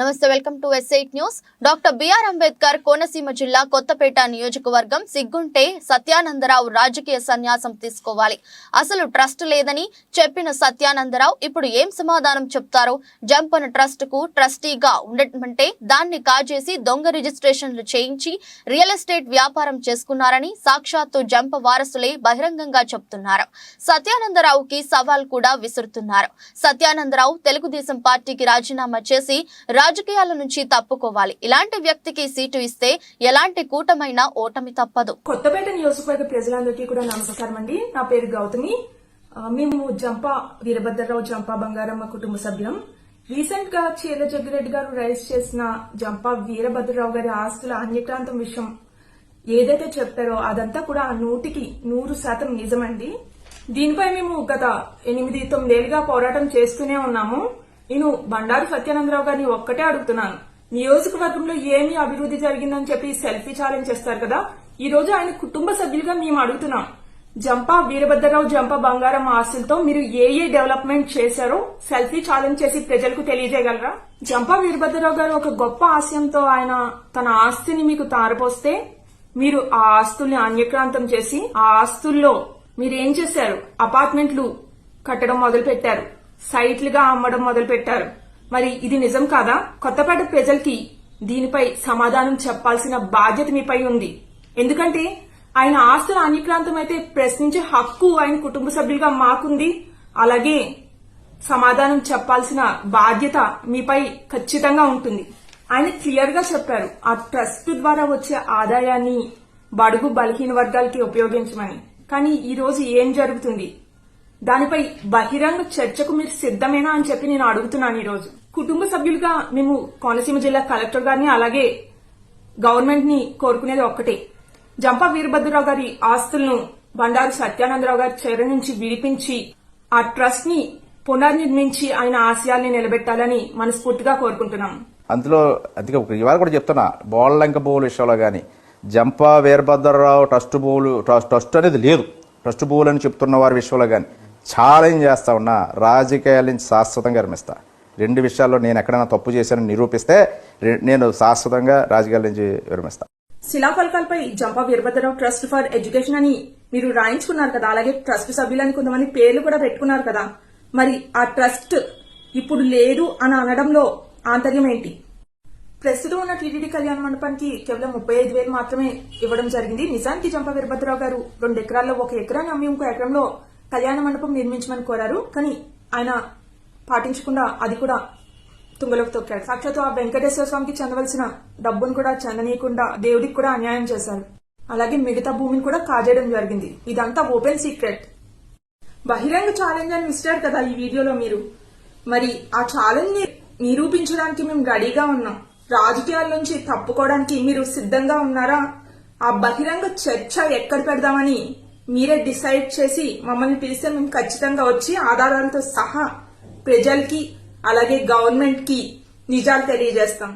Namaste welcome to S eight news. Doctor B R Ambedkar Konaseema జిల్లా కొత్తపేట నియోజకవర్గం సిగ్గుంటే సత్యానందరావు రాజకీయ సన్యాసం తీసుకోవాలి. అసలు ట్రస్ట్ లేదని చెప్పిన సత్యానందరావు ఇప్పుడు ఏం సమాధానం చెప్తారో? జంపన్ ట్రస్ట్కు ట్రస్టీగా ఉండటమంటే దాన్ని కాజేసి దొంగ రిజిస్ట్రేషన్లు చేయించి రియల్ ఎస్టేట్ వ్యాపారం చేసుకున్నారని సాక్షాత్తు జంప వారసులే బహిరంగంగా చెప్తున్నారు. సత్యానందరావుకి సవాల్ కూడా విసురుతున్నారు. సత్యానందరావు తెలుగుదేశం పార్టీకి రాజీనామా చేసి రాజకీయాల నుంచి తప్పుకోవాలి. ఇలాంటి వ్యక్తికి సీటు ఇస్తే ఎలాంటి కూటమైనా ఓటమి తప్పదు. కొత్తపేట నియోజకవర్గ ప్రజలందరికీ కూడా నమస్కారం అండి. నా పేరు గౌతమి. మేము జంపా వీరభద్రరావు జంపా బంగారమ్మ కుటుంబ సభ్యులం. రీసెంట్గా చీర జగ్గిరెడ్డి గారు రైజ్ చేసిన జంపా వీరభద్రరావు గారి ఆస్తుల అన్యక్రాంతం విషయం ఏదైతే చెప్పారో అదంతా కూడా ఆ నూటికి నూరు శాతం నిజమండి. దీనిపై మేము గత ఎనిమిది తొమ్మిదేళ్ళుగా పోరాటం చేస్తూనే ఉన్నాము. నేను బండారు సత్యానందరావు గారిని ఒక్కటే అడుగుతున్నాను. నియోజకవర్గంలో ఏమి అభివృద్ధి జరిగిందని చెప్పి సెల్ఫీ ఛాలెంజ్ చేస్తారు కదా? ఈ రోజు ఆయన కుటుంబ సభ్యులుగా మేము అడుగుతున్నాం. జంపా వీరభద్రరావు జంపా బంగారం ఆస్తులతో మీరు ఏ ఏ డెవలప్మెంట్ చేశారో సెల్ఫీ ఛాలెంజ్ చేసి ప్రజలకు తెలియజేయగలరా? జంపా వీరభద్రరావు గారు ఒక గొప్ప ఆశయంతో ఆయన తన ఆస్తిని మీకు తారపోస్తే మీరు ఆ ఆస్తుల్ని అన్యక్రాంతం చేసి ఆ ఆస్తుల్లో మీరు ఏం చేశారు? అపార్ట్మెంట్లు కట్టడం మొదలు పెట్టారు సైట్లుగా అమ్మడం మొదలు పెట్టారు మరి ఇది నిజం కాదా? కొత్తపేట ప్రజలకి దీనిపై సమాధానం చెప్పాల్సిన బాధ్యత మీపై ఉంది. ఎందుకంటే ఆయన ఆస్తులు అన్యక్రాంతం అయితే ప్రశ్నించే హక్కు ఆయన కుటుంబ సభ్యులుగా మాకుంది. అలాగే సమాధానం చెప్పాల్సిన బాధ్యత మీపై ఖచ్చితంగా ఉంటుంది. ఆయన క్లియర్గా చెప్పారు ఆ ట్రస్ట్ ద్వారా వచ్చే ఆదాయాన్ని బడుగు బలహీన వర్గాలకి ఉపయోగించమని. కానీ ఈ రోజు ఏం జరుగుతుంది? దానిపై బహిరంగ చర్చకు మీరు సిద్ధమేనా అని చెప్పి నేను అడుగుతున్నాను ఈ రోజు కుటుంబ సభ్యులుగా మేము కోనసీమ జిల్లా కలెక్టర్ గారిని అలాగే గవర్నమెంట్ని కోరుకునేది ఒక్కటే. జంపా వీరభద్రరావు గారి ఆస్తులను బండారు సత్యానందరావు గారి చెర నుంచి విడిపించి ఆ ట్రస్ట్ని పునర్నిర్మించి ఆయన ఆశయాల్ని నిలబెట్టాలని మనస్ఫూర్తిగా కోరుకుంటున్నాం. అందులో అందుకే ఇవాళ కూడా చెప్తున్నా బోళ్ళంక భూముల విషయంలో కానీ జంపా వీరభద్రరావు ట్రస్ట్ భూములు ట్రస్ట్ అనేది లేదు. ట్రస్ట్ భూములు అని చెప్తున్న వారి విషయంలో కానీ ఛాలెంజ్ చేస్తా ఉన్నా రాజకీయాల నుంచి శాశ్వతంగా విరమిస్తా రెండు విషయాల్లో నేను ఎక్కడైనా తప్పు చేశానని నిరూపిస్తే రె- నేను శాశ్వతంగా రాజకీయాల నుంచి విరమిస్తా. శిలాఫలకాలపై Jampa Veerabhadra Rao trust for education అని మీరు రాయించుకున్నారు కదా. అలాగే ట్రస్ట్ సభ్యులని కొంతమంది పేర్లు కూడా పెట్టుకున్నారు కదా. మరి ఆ ట్రస్ట్ ఇప్పుడు లేదు అని అనడంలో ఆంతర్యం ఏంటి? ప్రస్తుతం ఉన్న టీటీడీ కళ్యాణ మండపానికి కేవలం ముప్పై ఐదు వేలు మాత్రమే ఇవ్వడం జరిగింది. నిజానికి జంపా వీరభద్రరావు గారు రెండు ఎకరాల్లో ఒక ఎకరాన్ని అమ్మి ఇంకో ఎకరంలో కళ్యాణ మండపం నిర్మించమని కోరారు. కానీ ఆయన పాటించకుండా అది కూడా తుంగలోకి తొక్కాడు సాక్షాత్తు ఆ వెంకటేశ్వర స్వామికి చెందవలసిన డబ్బును కూడా చెందనీయకుండా దేవుడికి కూడా అన్యాయం చేశారు. అలాగే మిగతా భూమిని కూడా కాజేయడం జరిగింది. ఇదంతా ఓపెన్ సీక్రెట్. బహిరంగ ఛాలెంజ్ అని ఇచ్చారు కదా ఈ వీడియోలో మీరు. మరి ఆ ఛాలెంజ్ని నిరూపించడానికి మేము రెడీగా ఉన్నాం. రాజకీయాల నుంచి తప్పుకోవడానికి మీరు సిద్ధంగా ఉన్నారా? ఆ బహిరంగ చర్చ ఎక్కడ పెడదామని మీరే డిసైడ్ చేసి మమ్మల్ని పిలిస్తే మేము ఖచ్చితంగా వచ్చి ఆధారాలతో సహా ప్రజలకి అలాగే గవర్నమెంట్కి నిజాలు తెలియజేస్తాం.